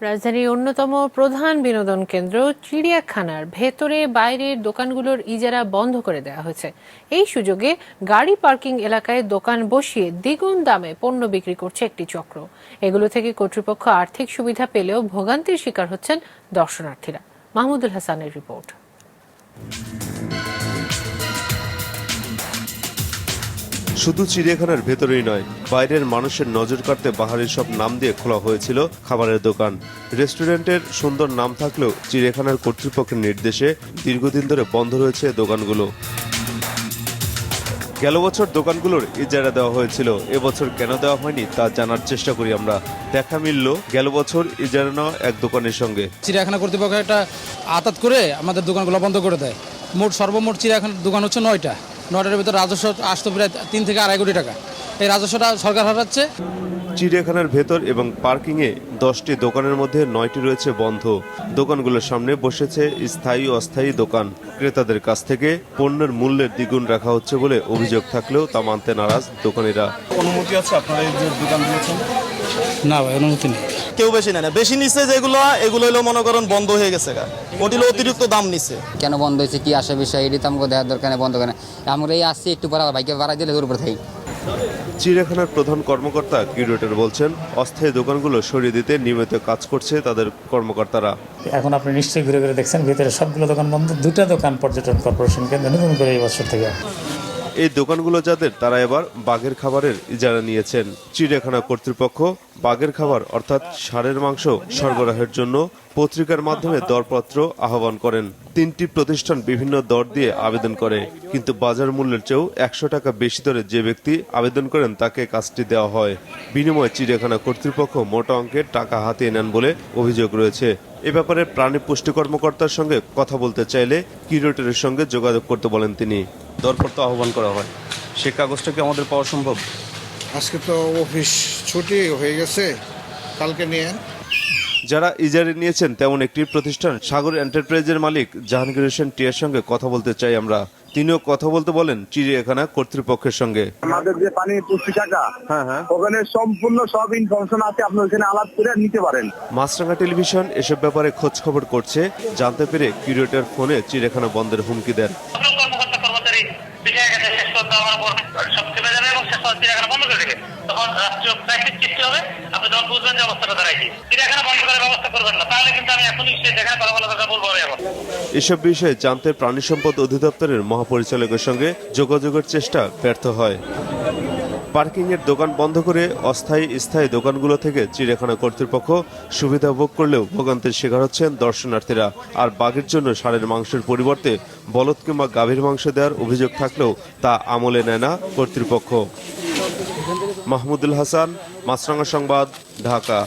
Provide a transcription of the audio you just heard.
রাজধানীর অন্যতম প্রধান বিনোদন কেন্দ্র চিড়িয়াখানার ভেতরে বাইরের দোকানগুলোর ইজারা বন্ধ করে দেওয়া হয়েছে। এই সুযোগে গাড়ি পার্কিং এলাকায় দোকান বসিয়ে দ্বিগুণ দামে পণ্য বিক্রি করছে একটি চক্র। এগুলো থেকে কর্তৃপক্ষ আর্থিক সুবিধা পেলেও ভোগান্তির শিকার হচ্ছেন দর্শনার্থীরা। মাহমুদুল হাসানের রিপোর্ট। শুধু চিড়িয়াখানার ভেতরেই নয়, বাইরের মানুষের নজর কাড়তে বাহারের সব নাম দিয়ে খোলা হয়েছিল খাবারের দোকান। রেস্টুরেন্টের সুন্দর নাম থাকলেও চিড়িয়াখানার কর্তৃপক্ষের নির্দেশে দীর্ঘদিন ধরে বন্ধ রয়েছে দোকানগুলো। গেল বছর দোকানগুলোর ইজারা দেওয়া হয়েছিল। এবছর কেন দেওয়া হয়নি তা জানার চেষ্টা করি আমরা। দেখা মিলল গেল বছর ইজারা নেওয়া এক দোকানের সঙ্গে। চিড়িয়াখানা কর্তৃপক্ষ একটা আতাত করে আমাদের দোকানগুলো বন্ধ করে দেয়। মোট সর্বমোট চিড়িয়াখানার দোকান হচ্ছে নয়টা। নয়টার ভিতরে রাজস্ব আসতো প্রায় তিন থেকে আড়াই কোটি টাকা। এই রাজস্বটা সরকার হারাচ্ছে। চিড়িয়াখানার ভেতর এবং পার্কিংয়ে দশটি দোকানের মধ্যে নয়টি রয়েছে বন্ধ। দোকানগুলোর সামনে বসেছে স্থায়ী অস্থায়ী দোকান। ক্রেতাদের কাছ থেকে পণ্যের মূল্যের দ্বিগুণ রাখা হচ্ছে বলে অভিযোগ থাকলেও তা মানতে নারাজ দোকানিরা। অনুমতি আছে আপনারা এই যে দোকান দিয়েছেন? না ভাই অনুমতি নেই। কেউ বেশি নেয় না। বেশি নিচ্ছে যেগুলো এগুলো হলো মনে করেন বন্ধ হয়ে গেছে গা। ওটি হলো অতিরিক্ত দাম নিচ্ছে কেন বন্ধ হয়েছে? কি আসে বিষয়? এটি তো আমাকে দেখার দরকার বন্ধ করে আমরা এই আসছি একটু পরে বাইকে বাড়াই দিলে ওর উপরে থাকি। চিড়িয়াখানার প্রধান কর্মকর্তা কিউরেটর বলছেন অস্থায়ী দোকানগুলো সরিয়ে দিতে নিয়মিত কাজ করছে তাদের কর্মকর্তারা। এখন আপনি নিশ্চয়ই ঘুরে ঘুরে দেখছেন ভিতরে সবগুলো দোকান বন্ধ দুটো দোকান পর্যটন কর্পোরেশন কেন্দ্র নতুন করে এই বছর থেকে। এই দোকানগুলো যাদের, তারা এবার বাঘের খাবারের ইজারা নিয়েছেন। চিড়িয়াখানা কর্তৃপক্ষ বাঘের খাবার, অর্থাৎ ষাঁড়ের মাংস সরবরাহের জন্য পত্রিকার মাধ্যমে দরপত্র আহ্বান করেন। তিনটি প্রতিষ্ঠান বিভিন্ন দর দিয়ে আবেদন করে, কিন্তু বাজার মূল্যের চেয়েও একশো টাকা বেশি দরে যে ব্যক্তি আবেদন করেন, তাকে কাজটি দেওয়া হয়। বিনিময়ে চিড়িয়াখানা কর্তৃপক্ষ মোটা অঙ্কের টাকা হাতিয়ে নেন বলে অভিযোগ রয়েছে। এ ব্যাপারে প্রাণী পুষ্টি কর্মকর্তার সঙ্গে কথা বলতে চাইলে কিউরেটরের সঙ্গে যোগাযোগ করতে বলেন তিনি। দরপত্র আহ্বান করা হয়। সে কাগজটা কি আমাদের পাওয়া সম্ভব? আজকে তো অফিস ছুটি হয়ে গেছে। কালকে নিয়ে যারা ইজারে নিয়েছেন তেমন একটি প্রতিষ্ঠান সাগর এন্টারপ্রাইজের মালিক জাহাঙ্গীর হোসেন টিয়ার সঙ্গে কথা বলতে চাই আমরা। তিনিও কথা বলতে বলেন চিড়িয়াখানা কর্তৃপক্ষের সঙ্গে। আমাদের যে পানি পুষ্টি টাকা ওখানে সম্পূর্ণ সব ইনফরমেশন আছে আপনি ওখানে আলাপ করে নিতে পারেন। মাছরাঙ্গা টেলিভিশন এসব ব্যাপারে খোঁজ খবর করছে। জানতে পেরে কিউরেটর ফোনে চিড়িয়াখানা বন্ধের হুমকি দেন কর্মকর্তা কর্মচারী বিষয়ে গেছে শেষ করতে এবং শেষ চিড়িয়াখানা বন্ধ করে দেবে। তখন রাষ্ট্রীয় ক্রাইসিস সৃষ্টি হবে, আপনি বুঝবেন যে অবস্থাটা দাঁড়াইছে। চিড়িয়াখানা বন্ধ করার ব্যবস্থা করবেন না। তাহলে কিন্তু আমি এখনই সে কথা কথা বলব এসব বিষয়ে জানতে প্রাণী সম্পদ অধিদপ্তরের মহাপরিচালকের সঙ্গে যোগাযোগের চেষ্টা ব্যর্থ হয়। পার্কিংয়ের দোকান বন্ধ করে অস্থায়ী স্থায়ী দোকানগুলো থেকে চিড়িয়াখানা কর্তৃপক্ষ সুবিধা ভোগ করলেও ভোগান্তির শিকার হচ্ছেন দর্শনার্থীরা। আর বাঘের জন্য ষাঁড়ের মাংসের পরিবর্তে বলদ কিংবা গাভীর মাংস দেওয়ার অভিযোগ থাকলেও তা আমলে নেয় না কর্তৃপক্ষ। মাহমুদুল হাসান মাছরাঙ্গা সংবাদ, ঢাকা।